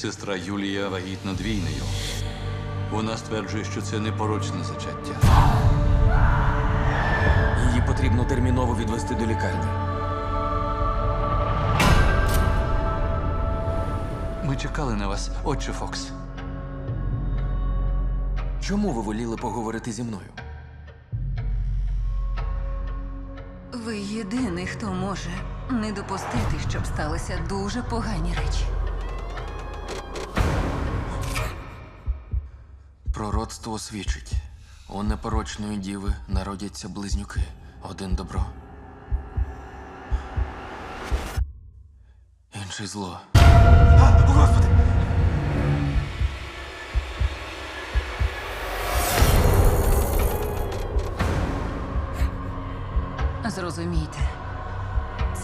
Сестра Юлія вагітна двійнею. Вона стверджує, що це непорочне зачаття. Її потрібно терміново відвести до лікарні. Ми чекали на вас, отче Фокс. Чому ви воліли поговорити зі мною? Ви єдиний, хто може не допустити, щоб сталися дуже погані речі. Пророцтво свідчить. У непорочної діви народяться близнюки. Один добро. Інший зло. Господи! Зрозумійте,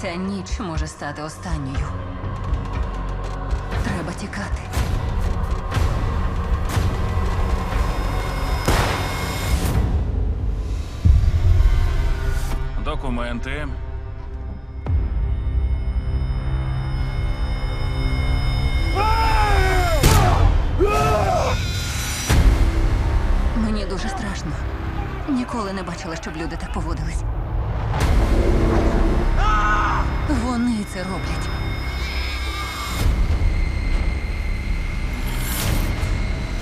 ця ніч може стати останньою. Треба тікати. Документи. Мені дуже страшно. Ніколи не бачила, щоб люди так поводились. Вони це роблять.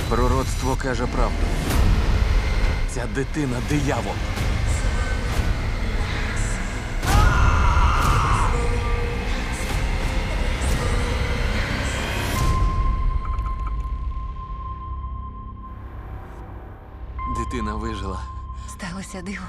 Пророцтво каже правду. Ця дитина диявол. Дитина вижила. Сталося диво.